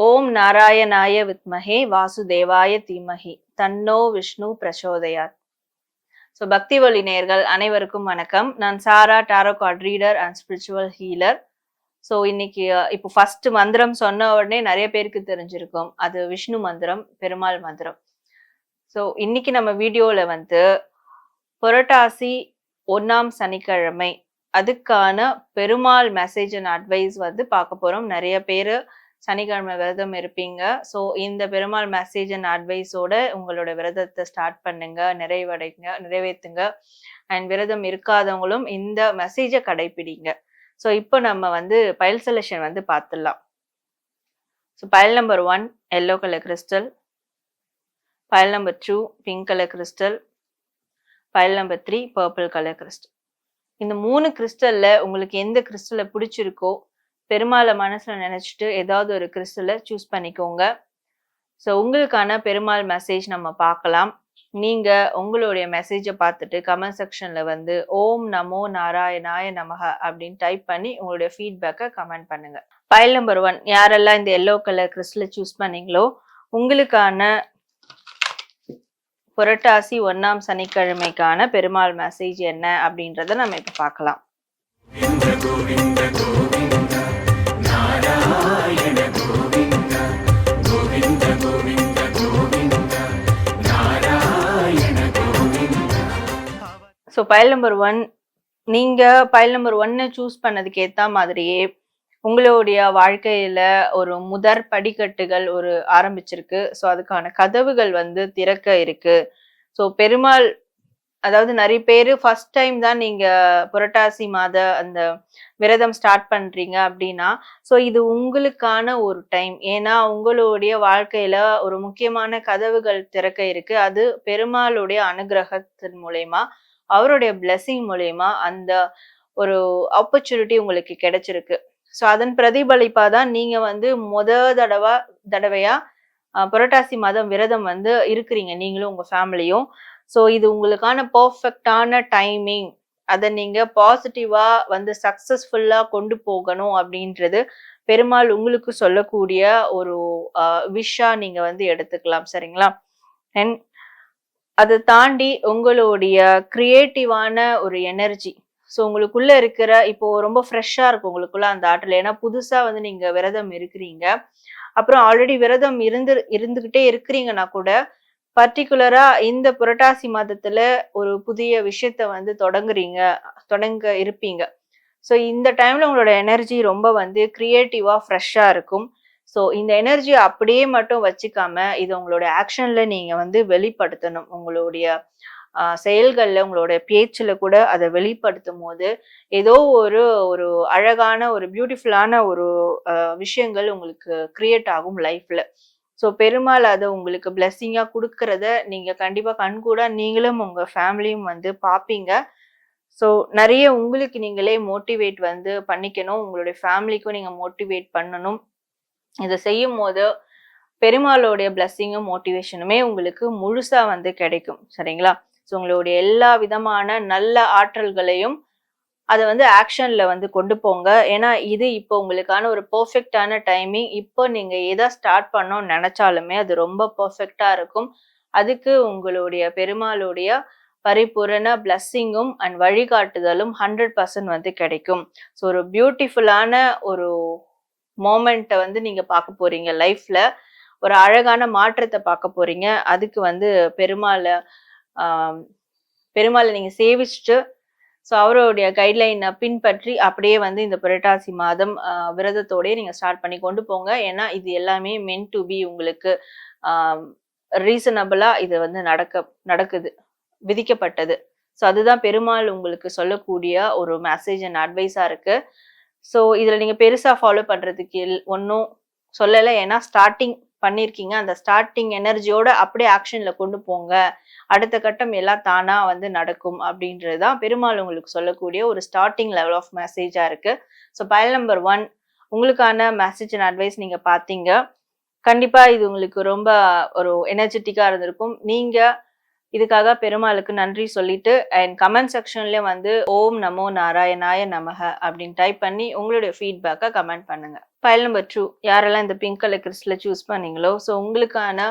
ஓம் நாராயணாய வித்மகே வாசுதேவாய தீமஹி. தன்னோ விஷ்ணு பிரசோதயாத். ஸோ பக்தி ஒளி நேர்கள் அனைவருக்கும் வணக்கம். நான் Sara tarot card reader and spiritual healer so இன்னைக்கு இப்போ ஃபர்ஸ்ட் மந்திரம் சொன்ன உடனே நிறைய பேருக்கு தெரிஞ்சிருக்கும். அது விஷ்ணு மந்திரம் பெருமாள் மந்திரம். ஸோ இன்னைக்கு நம்ம வீடியோவில் வந்து புரட்டாசி ஒன்றாம் சனிக்கிழமை. அதுக்கான பெருமாள் மெசேஜ் அண்ட் அட்வைஸ் வந்து பார்க்க போகிறோம் நிறைய பேர் சனிக்கிழமை விரதம் இருப்பீங்க. ஸோ இந்த பெருமாள் மெசேஜ் அண்ட் அட்வைஸோட உங்களோட விரதத்தை ஸ்டார்ட் பண்ணுங்க நிறைவடைங்க நிறைவேற்றுங்க அண்ட் விரதம் இருக்காதவங்களும் இந்த மெசேஜை கடைப்பிடிங்க. ஸோ இப்போ நம்ம வந்து பயல் செலெக்ஷன் வந்து பார்த்துடலாம். So pile number one yellow colour crystal pile number two pink colour crystal pile number three purple colour crystal இந்த மூணு கிறிஸ்டலில் உங்களுக்கு எந்த கிறிஸ்டலை பிடிச்சிருக்கோ பெருமாளை மனசுல நினைச்சிட்டு ஏதாவது ஒரு கிறிஸ்டலை சூஸ் பண்ணிக்கோங்க. ஸோ உங்களுக்கான பெருமாள் மெசேஜ் நம்ம பார்க்கலாம். நீங்க உங்களுடைய மெசேஜை பார்த்துட்டு கமெண்ட் செக்ஷன்ல வந்து ஓம் நமோ நாராயணாய நமக அப்படின்னு டைப் பண்ணி உங்களுடைய ஃபீட்பேக்கை கமெண்ட் பண்ணுங்க. ஃபைல் நம்பர் ஒன் யாரெல்லாம் இந்த எல்லோ கலர் கிறிஸ்டலை சூஸ் பண்ணீங்களோ உங்களுக்கான புரட்டாசி ஒன்னாம் சனிக்கிழமைக்கான பெருமாள் மெசேஜ் என்ன அப்படின்றத நம்ம இப்போ பார்க்கலாம். ஸோ பயல் நம்பர் ஒன் நீங்க பயல் நம்பர் ஒன்னை சூஸ் பண்ணதுக்கு ஏற்ற மாதிரியே உங்களுடைய வாழ்க்கையில ஒரு முதற் படிக்கட்டுகள் ஒரு ஆரம்பிச்சிருக்கு. ஸோ அதுக்கான கதவுகள் வந்து திறக்க இருக்கு. ஸோ பெருமாள் அதாவது நிறைய பேர் ஃபர்ஸ்ட் டைம் தான் நீங்க புரட்டாசி மாத அந்த விரதம் ஸ்டார்ட் பண்றீங்க அப்படின்னா ஸோ இது உங்களுக்கான ஒரு டைம் ஏன்னா உங்களுடைய வாழ்க்கையில ஒரு முக்கியமான கதவுகள் திறக்க இருக்கு. அது பெருமாளுடைய அனுகிரகத்தின் மூலயமா அவருடைய பிளெஸிங் மூலயமா அந்த ஒரு ஆப்பர்ச்சுனிட்டி உங்களுக்கு கிடைச்சிருக்கு. ஸோ அதன் பிரதிபலிப்பா தான் நீங்க வந்து முத தடவை தடவையா புரட்டாசி மாதம் விரதம் வந்து இருக்கிறீங்க. நீங்களும் உங்க ஃபேமிலியும் ஸோ இது உங்களுக்கான பர்ஃபெக்டான டைமிங் அதை நீங்க பாசிட்டிவா வந்து சக்சஸ்ஃபுல்லா கொண்டு போகணும் அப்படின்றது பெருமாள் உங்களுக்கு சொல்லக்கூடிய ஒரு விஷா நீங்க வந்து எடுத்துக்கலாம். சரிங்களா? அண்ட் அதை தாண்டி உங்களுடைய கிரியேட்டிவான ஒரு எனர்ஜி ஸோ உங்களுக்குள்ள இருக்கிற இப்போ ரொம்ப ஃப்ரெஷ்ஷாக இருக்கும் உங்களுக்குள்ள அந்த ஆற்றல். ஏன்னா புதுசா வந்து நீங்க விரதம் இருக்கிறீங்க. அப்புறம் ஆல்ரெடி விரதம் இருந்து இருந்துகிட்டே இருக்கிறீங்கன்னா கூட பர்டிகுலரா இந்த புரட்டாசி மாதத்துல ஒரு புதிய விஷயத்த வந்து தொடங்குறீங்க தொடங்க இருப்பீங்க. ஸோ இந்த டைம்ல உங்களோட எனர்ஜி ரொம்ப வந்து கிரியேட்டிவா ஃப்ரெஷ்ஷா இருக்கும். ஸோ இந்த எனர்ஜி அப்படியே மட்டும் வச்சுக்காம இது உங்களோட ஆக்ஷன்ல நீங்க வந்து வெளிப்படுத்தணும். உங்களுடைய செயல்களில் உங்களுடைய உங்களோட கூட அதை வெளிப்படுத்தும் போது ஏதோ ஒரு ஒரு அழகான ஒரு பியூட்டிஃபுல்லான ஒரு விஷயங்கள் உங்களுக்கு கிரியேட் ஆகும் லைஃப்பில் ஸோ பெருமாள் அதை உங்களுக்கு பிளெஸ்ஸிங்காக கொடுக்கறத நீங்கள் கண்டிப்பாக கண்கூடா நீங்களும் உங்கள் ஃபேமிலியும் வந்து பார்ப்பீங்க ஸோ நிறைய உங்களுக்கு நீங்களே மோட்டிவேட் வந்து பண்ணிக்கணும். உங்களுடைய ஃபேமிலிக்கும் நீங்கள் மோட்டிவேட் பண்ணணும். இதை செய்யும் போது பெருமாளுடைய பிளஸ்ஸிங்கும் மோட்டிவேஷனுமே உங்களுக்கு முழுசா வந்து கிடைக்கும். சரிங்களா? ஸோ உங்களுடைய எல்லா விதமான நல்ல ஆற்றல்களையும் அதை வந்து ஆக்ஷன்ல வந்து கொண்டு போங்க. ஏன்னா இது இப்போ உங்களுக்கான ஒரு பர்ஃபெக்டான டைமிங் இப்போ நீங்க எதை ஸ்டார்ட் பண்ணோம்னு நினைச்சாலுமே அது ரொம்ப பெர்ஃபெக்டா இருக்கும். அதுக்கு உங்களுடைய பெருமாளுடைய பரிபூரண பிளஸ்ஸிங்கும் அண்ட் வழிகாட்டுதலும் ஹண்ட்ரட் பர்சன்ட் வந்து கிடைக்கும். ஸோ ஒரு பியூட்டிஃபுல்லான ஒரு மோமெண்ட்டை வந்து நீங்க பார்க்க போறீங்க. லைஃப்ல ஒரு அழகான மாற்றத்தை பார்க்க போறீங்க. அதுக்கு வந்து பெருமாளை பெருமாளை நீங்க சேவிச்சுட்டு ஸோ அவருடைய கைட்லைனை பின்பற்றி அப்படியே வந்து இந்த புரட்டாசி மாதம் விரதத்தோடயே நீங்க ஸ்டார்ட் பண்ணி கொண்டு போங்க. ஏன்னா இது எல்லாமே மென் டு பி உங்களுக்கு ரீசனபிளாக இது வந்து நடக்க நடக்குது விதிக்கப்பட்டது. ஸோ அதுதான் பெருமாள் உங்களுக்கு சொல்லக்கூடிய ஒரு மெசேஜ் அண்ட் அட்வைஸாக இருக்கு. ஸோ இதில் நீங்கள் பெருசாக ஃபாலோ பண்ணுறதுக்கு ஒன்றும் சொல்லலை. ஏன்னா ஸ்டார்டிங் பண்ணியிருக்கீங்க அந்த ஸ்டார்டிங் எனர்ஜியோட அப்படியே ஆக்ஷனில் கொண்டு போங்க. அடுத்த கட்டம் எல்லாம் தானா வந்து நடக்கும் அப்படின்றது தான் பெருமாள் உங்களுக்கு சொல்லக்கூடிய ஒரு ஸ்டார்டிங் லெவல் ஆஃப் மெசேஜாக இருக்கு. ஸோ பயல் நம்பர் ஒன் உங்களுக்கான மெசேஜ் அண்ட் அட்வைஸ் நீங்கள் பார்த்தீங்க கண்டிப்பாக இது உங்களுக்கு ரொம்ப ஒரு எனர்ஜெட்டிக்காக இருந்திருக்கும். நீங்கள் இதுக்காக பெருமாளுக்கு நன்றி சொல்லிட்டு அண்ட் கமெண்ட் செக்ஷன்ல வந்து ஓம் நமோ நாராயணாய நமக அப்படின்னு டைப் பண்ணி உங்களுடைய ஃபீட்பேக்கை கமெண்ட் பண்ணுங்க. ஃபைல் நம்பர் டூ யாரெல்லாம் இந்த பிங்க் கலர் கிறிஸ்டில் சூஸ் பண்ணீங்களோ ஸோ உங்களுக்கான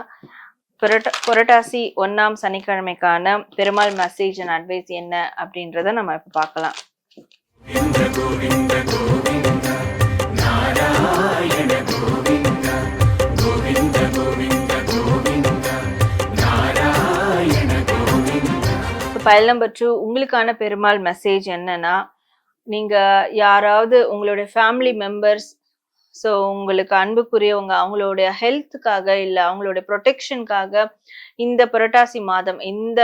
புரட்ட புரட்டாசி ஒன்னாம் சனிக்கிழமைக்கான பெருமாள் மெசேஜ் அண்ட் அட்வைஸ் என்ன அப்படின்றத நம்ம இப்போ பார்க்கலாம். ஃபைல் நம்பர் டூ உங்களுக்கான பெருமாள் மெசேஜ் என்னன்னா நீங்க யாராவது உங்களுடைய ஃபேமிலி மெம்பர்ஸ் ஸோ உங்களுக்கு அன்புக்குரியவங்க அவங்களுடைய ஹெல்த்துக்காக இல்லை அவங்களுடைய ப்ரொடெக்ஷனுக்காக இந்த புரட்டாசி மாதம் இந்த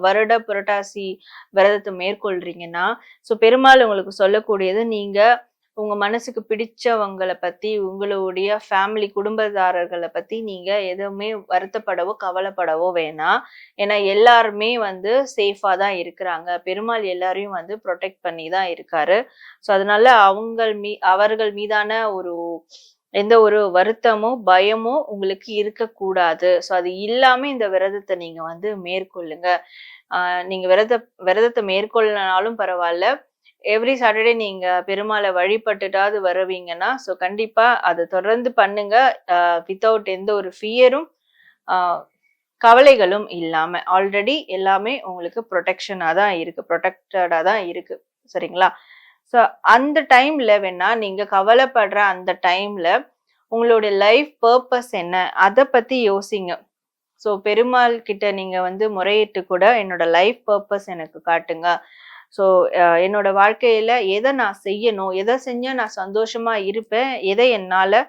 வருட புரட்டாசி விரதத்தை மேற்கொள்றீங்கன்னா ஸோ பெருமாள் உங்களுக்கு சொல்லக்கூடியது நீங்கள் உங்க மனசுக்கு பிடிச்சவங்களை பத்தி உங்களுடைய ஃபேமிலி குடும்பதாரர்களை பத்தி நீங்க எதுவுமே வருத்தப்படவோ கவலைப்படவோ வேணாம் ஏன்னா எல்லாருமே வந்து சேஃபா தான் இருக்கிறாங்க. பெருமாள் எல்லாரையும் வந்து ப்ரொடெக்ட் பண்ணி தான் இருக்காரு. ஸோ அதனால அவங்கள் மீ அவர்கள் மீதான ஒரு எந்த ஒரு வருத்தமோ பயமோ உங்களுக்கு இருக்கக்கூடாது. ஸோ அது இல்லாம இந்த விரதத்தை நீங்க வந்து மேற்கொள்ளுங்க. நீங்கள் நீங்க விரத விரதத்தை மேற்கொள்ளனாலும் பரவாயில்ல. எவ்ரி சாட்டர்டே நீங்க பெருமாளை வழிபட்டுட்டாவது வருவீங்கன்னா ஸோ கண்டிப்பா அதை தொடர்ந்து பண்ணுங்க. வித்தவுட் எந்த ஒரு ஃபியரும் கவலைகளும் இல்லாம. ஆல்ரெடி எல்லாமே உங்களுக்கு ப்ரொடெக்ஷனாக தான் இருக்கு ப்ரொடெக்டடாக தான் இருக்கு. சரிங்களா? ஸோ அந்த டைம்ல வேணா நீங்க கவலைப்படுற அந்த டைம்ல உங்களுடைய லைஃப் பர்பஸ் என்ன அதை பத்தி யோசிங்க. ஸோ பெருமாள் கிட்ட நீங்க வந்து முறையிட்டு கூட என்னோட லைஃப் பர்பஸ் எனக்கு காட்டுங்க. ஸோ uh, என்னோட வாழ்க்கையில எதை நான் செய்யணும் எதை செஞ்சா நான் சந்தோஷமா இருப்பேன் எதை என்னால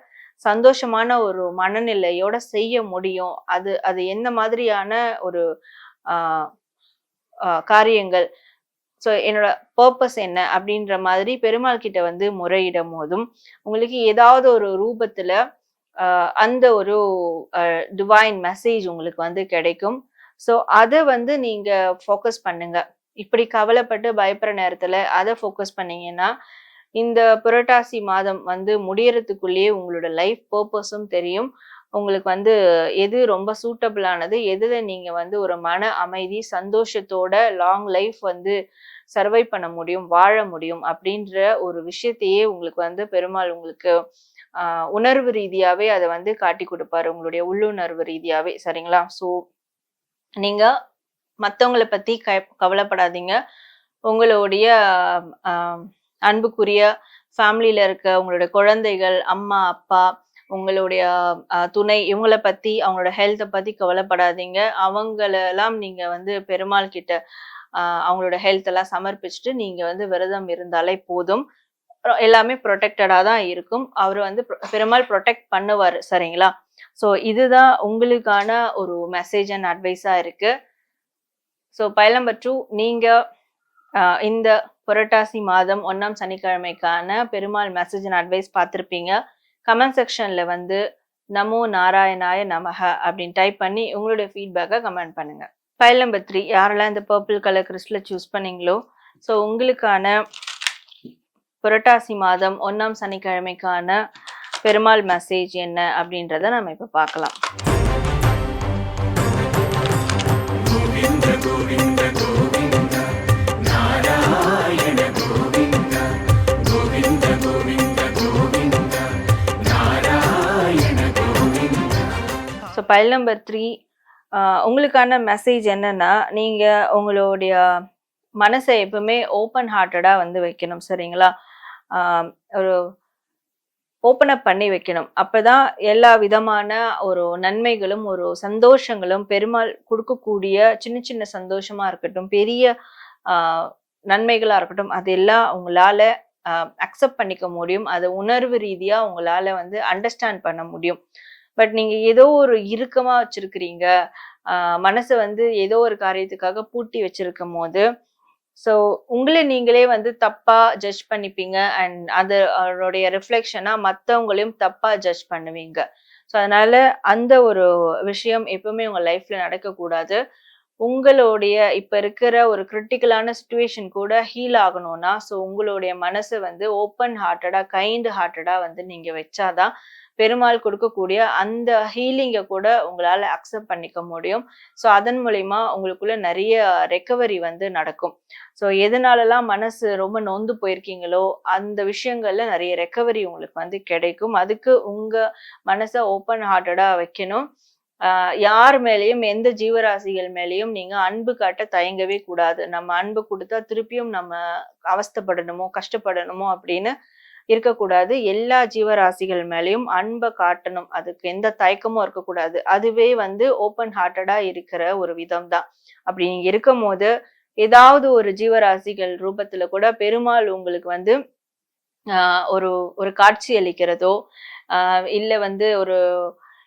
சந்தோஷமான ஒரு மனநிலையோட செய்ய முடியும் அது அது எந்த மாதிரியான ஒரு காரியங்கள். ஸோ என்னோட பர்பஸ் என்ன அப்படின்ற மாதிரி பெருமாள் கிட்ட வந்து முறையிடும் போதும் உங்களுக்கு ஏதாவது ஒரு ரூபத்துல அந்த ஒரு டிவைன் மெசேஜ் உங்களுக்கு வந்து கிடைக்கும். ஸோ அதை வந்து நீங்க ஃபோக்கஸ் பண்ணுங்க. இப்படி கவலைப்பட்டு பயப்படுற நேரத்துல அதை ஃபோக்கஸ் பண்ணீங்கன்னா இந்த புரட்டாசி மாதம் வந்து முடியறதுக்குள்ளேயே உங்களோட லைஃப் பர்பஸும் தெரியும். உங்களுக்கு வந்து எது ரொம்ப சூட்டபிளானது எதில் நீங்கள் வந்து ஒரு மன அமைதி சந்தோஷத்தோட லாங் லைஃப் வந்து சர்வை பண்ண முடியும் வாழ முடியும் அப்படின்ற ஒரு விஷயத்தையே உங்களுக்கு வந்து பெருமாள் உங்களுக்கு உணர்வு ரீதியாகவே அதை வந்து காட்டி கொடுப்பாரு. உங்களுடைய உள்ளுணர்வு ரீதியாகவே சரிங்களா? ஸோ நீங்கள் மற்றவங்கள பத்தி க கவலைப்படாதீங்க. உங்களுடைய அன்புக்குரிய ஃபேமிலியில இருக்க உங்களுடைய குழந்தைகள் அம்மா அப்பா உங்களுடைய துணை இவங்கள பத்தி அவங்களோட ஹெல்த்தை பத்தி கவலைப்படாதீங்க. அவங்களெல்லாம் நீங்க வந்து பெருமாள் கிட்ட அவங்களோட ஹெல்த் எல்லாம் சமர்ப்பிச்சுட்டு நீங்க வந்து விரதம் இருந்தாலே போதும். எல்லாமே ப்ரொடெக்டடா தான் இருக்கும். அவர் வந்து பெருமாள் ப்ரொடெக்ட் பண்ணுவார் சரிங்களா? ஸோ இதுதான் உங்களுக்கான ஒரு மெசேஜ் அண்ட் அட்வைஸா இருக்கு. ஸோ பயல் நம்பர் டூ நீங்கள் இந்த புரட்டாசி மாதம் ஒன்றாம் சனிக்கிழமைக்கான பெருமாள் மெசேஜ் அண்ட் அட்வைஸ் பார்த்துருப்பீங்க. கமெண்ட் செக்ஷனில் வந்து நமோ நாராயணாய நமக அப்படின்னு டைப் பண்ணி உங்களுடைய ஃபீட்பேக்கை கமெண்ட் பண்ணுங்கள் ஃபைல் நம்பர் த்ரீ யாரெல்லாம் இந்த பர்பிள் கலர் கிறிஸ்டில் சூஸ் பண்ணீங்களோ ஸோ உங்களுக்கான புரட்டாசி மாதம் ஒன்றாம் சனிக்கிழமைக்கான பெருமாள் மெசேஜ் என்ன அப்படின்றத நம்ம இப்போ பார்க்கலாம். ஸோ பைல் நம்பர் த்ரீ உங்களுக்கான மெசேஜ் என்னன்னா நீங்க உங்களுடைய மனசை எப்பவுமே ஓப்பன் ஹார்ட்டடா வந்து வைக்கணும் சரிங்களா? ஒரு ஓப்பன் அப் பண்ணி வைக்கணும். அப்பதான் எல்லா விதமான ஒரு நன்மைகளும் ஒரு சந்தோஷங்களும் பெருமாள் கொடுக்கக்கூடிய சின்ன சின்ன சந்தோஷமா இருக்கட்டும் பெரிய நன்மைகளா இருக்கட்டும் அதெல்லாம் உங்களால அக்செப்ட் பண்ணிக்க முடியும். அதை உணர்வு ரீதியா உங்களால வந்து அண்டர்ஸ்டாண்ட் பண்ண முடியும். பட் நீங்க ஏதோ ஒரு இறுக்கமா வச்சிருக்கிறீங்க. மனசை வந்து ஏதோ ஒரு காரியத்துக்காக பூட்டி வச்சிருக்கும் போது ஸோ உங்களை நீங்களே வந்து தப்பா ஜட்ஜ் பண்ணிப்பீங்க அண்ட் அதோடைய அவருடைய ரிஃப்ளெக்ஷனா மற்றவங்களையும் தப்பா ஜட்ஜ் பண்ணுவீங்க. ஸோ அதனால அந்த ஒரு விஷயம் எப்பவுமே உங்க லைஃப்ல நடக்கக்கூடாது. உங்களுடைய இப்ப இருக்கிற ஒரு கிரிட்டிக்கலான சுச்சுவேஷன் கூட ஹீல் ஆகணும்னா ஸோ உங்களுடைய மனசு வந்து ஓப்பன் ஹார்ட்டடா கைண்ட் ஹார்ட்டடா வந்து நீங்க வச்சாதான் பெருமாள் கொடுக்கக்கூடிய அந்த ஹீலிங்கை கூட உங்களால் அக்செப்ட் பண்ணிக்க முடியும். ஸோ அதன் மூலிமா உங்களுக்குள்ள நிறைய ரெக்கவரி வந்து நடக்கும். ஸோ எதனாலலாம் மனசு ரொம்ப நொந்து போயிருக்கீங்களோ அந்த விஷயங்கள்ல நிறைய ரெக்கவரி உங்களுக்கு வந்து கிடைக்கும். அதுக்கு உங்க மனசை ஓப்பன் ஹார்ட்டடாக வைக்கணும். யார் மேலேயும் எந்த ஜீவராசிகள் மேலேயும் நீங்க அன்பு காட்ட தயங்கவே கூடாது. நம்ம அன்பு கொடுத்தா திருப்பியும் நம்ம அவஸ்தப்படணுமோ கஷ்டப்படணுமோ அப்படின்னு இருக்கக்கூடாது. எல்லா ஜீவராசிகள் மேலேயும் அன்பை காட்டணும். அதுக்கு எந்த தயக்கமும் இருக்கக்கூடாது. அதுவே வந்து ஓப்பன் ஹார்ட்டடா இருக்கிற ஒரு விதம் தான் அப்படி நீங்க இருக்கும் போது ஏதாவது ஒரு ஜீவராசிகள் ரூபத்துல கூட பெருமாள் உங்களுக்கு வந்து ஒரு ஒரு காட்சி அளிக்கிறதோ இல்லை வந்து ஒரு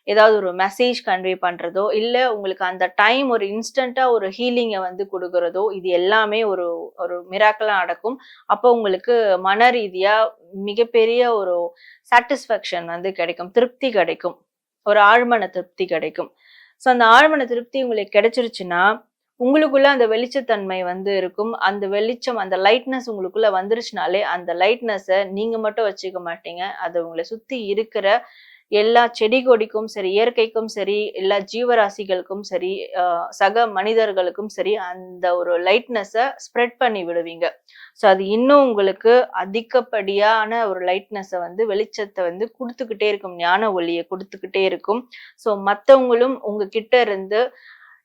ஏதாவது ஒரு மெசேஜ் கன்வே பண்ணுறதோ இல்லை உங்களுக்கு அந்த டைம் ஒரு இன்ஸ்டண்ட்டாக ஒரு ஹீலிங்கை வந்து கொடுக்குறதோ இது எல்லாமே ஒரு ஒரு மிராக்கலாக நடக்கும். அப்போ உங்களுக்கு மன ரீதியாக மிகப்பெரிய ஒரு சாட்டிஸ்ஃபேக்ஷன் வந்து கிடைக்கும். திருப்தி கிடைக்கும். ஒரு ஆழ்மன திருப்தி கிடைக்கும். ஸோ அந்த ஆழ்மன திருப்தி உங்களுக்கு கிடைச்சிருச்சுன்னா உங்களுக்குள்ள அந்த வெளிச்சத்தன்மை வந்து இருக்கும். அந்த வெளிச்சம் அந்த லைட்னஸ் உங்களுக்குள்ள வந்துருச்சுனாலே அந்த லைட்னஸை நீங்க மட்டும் வச்சுக்க மாட்டீங்க. அது உங்களை சுத்தி இருக்கிற எல்லா செடி கொடிக்கும் சரி இயற்கைக்கும் சரி எல்லா ஜீவராசிகளுக்கும் சரி சக மனிதர்களுக்கும் சரி அந்த ஒரு லைட்னஸை ஸ்ப்ரெட் பண்ணி விடுவீங்க. ஸோ அது இன்னும் உங்களுக்கு அதிகப்படியான ஒரு லைட்னஸை வந்து வெளிச்சத்தை வந்து கொடுத்துக்கிட்டே இருக்கும். ஞான ஒளியை கொடுத்துக்கிட்டே இருக்கும். ஸோ மற்றவங்களும் உங்ககிட்ட இருந்து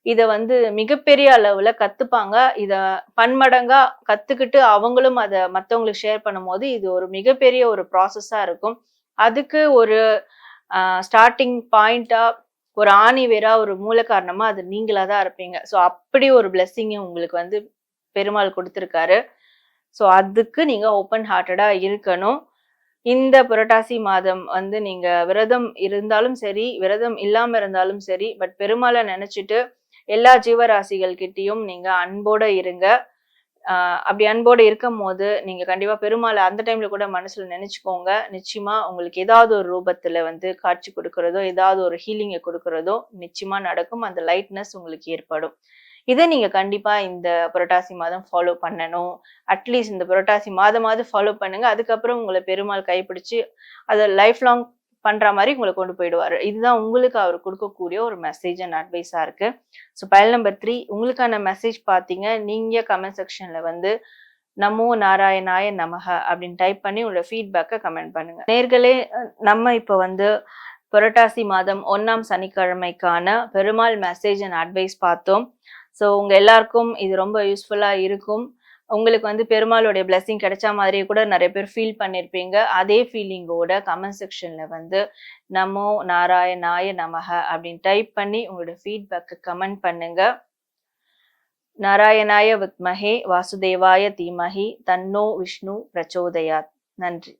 இதை வந்து மிகப்பெரிய அளவில் கற்றுப்பாங்க இதை பன்மடங்காக கற்றுக்கிட்டு அவங்களும் அதை மற்றவங்களுக்கு ஷேர் பண்ணும்போது இது ஒரு மிகப்பெரிய ஒரு ப்ராசஸாக இருக்கும். அதுக்கு ஒரு ஸ்டார்டிங் பாயிண்டா ஒரு ஆணி வேறா ஒரு மூல காரணமா அது நீங்களா தான் இருப்பீங்க. ஸோ அப்படி ஒரு பிளெஸ்ஸிங்கை உங்களுக்கு வந்து பெருமாள் கொடுத்துருக்காரு. ஸோ அதுக்கு நீங்க ஓப்பன் ஹார்ட்டடா இருக்கணும். இந்த புரட்டாசி மாதம் வந்து நீங்க விரதம் இருந்தாலும் சரி விரதம் இல்லாம இருந்தாலும் சரி பட் பெருமாளை நினைச்சிட்டு எல்லா ஜீவராசிகள் கிட்டேயும் நீங்க அன்போட இருங்க. அப்படி அன்போடு இருக்கும் போது நீங்க கண்டிப்பா பெருமாளை அந்த டைம்ல கூட மனசுல நினைச்சுக்கோங்க. நிச்சயமா உங்களுக்கு ஏதாவது ஒரு ரூபத்துல வந்து காட்சி கொடுக்கறதோ ஏதாவது ஒரு ஹீலிங்கை கொடுக்கறதோ நிச்சயமா நடக்கும். அந்த லைட்னஸ் உங்களுக்கு ஏற்படும். இதை நீங்கள் கண்டிப்பாக இந்த புரட்டாசி மாதம் ஃபாலோ பண்ணணும். அட்லீஸ்ட் இந்த புரட்டாசி மாதமாவது ஃபாலோ பண்ணுங்கள் அதுக்கப்புறம் உங்களை பெருமாள் கைப்பிடிச்சு அதை லைஃப் லாங் பண்ற மாதிரி உங்களை கொண்டு போயிடுவாரு. இதுதான் உங்களுக்கு அவர் கொடுக்கக்கூடிய ஒரு மெசேஜ் அண்ட் அட்வைஸா இருக்கு. ஸோ பயல் நம்பர் த்ரீ உங்களுக்கான மெசேஜ் பார்த்தீங்க நீங்க கமெண்ட் செக்ஷன்ல வந்து நமோ நாராயணாய நமக அப்படின்னு டைப் பண்ணி உங்களோட ஃபீட்பேக்கை கமெண்ட் பண்ணுங்க. நேர்களே நம்ம இப்போ வந்து புரட்டாசி மாதம் ஒன்னாம் சனிக்கிழமைக்கான பெருமாள் மெசேஜ் அண்ட் அட்வைஸ் பார்த்தோம். ஸோ உங்கள் எல்லாருக்கும் இது ரொம்ப யூஸ்ஃபுல்லாக இருக்கும். உங்களுக்கு வந்து பெருமாளுடைய பிளெஸிங் கிடைச்ச மாதிரியே கூட நிறைய பேர் ஃபீல் பண்ணியிருப்பீங்க அதே ஃபீலிங்கோட கமெண்ட் செக்ஷன்ல வந்து நமோ நாராயணாய நமக அப்படின்னு டைப் பண்ணி உங்களோட ஃபீட்பேக்கு கமெண்ட் பண்ணுங்க. நாராயணாய வித்மஹே வாசுதேவாய தீமஹி தன்னோ விஷ்ணு பிரச்சோதயாத். நன்றி.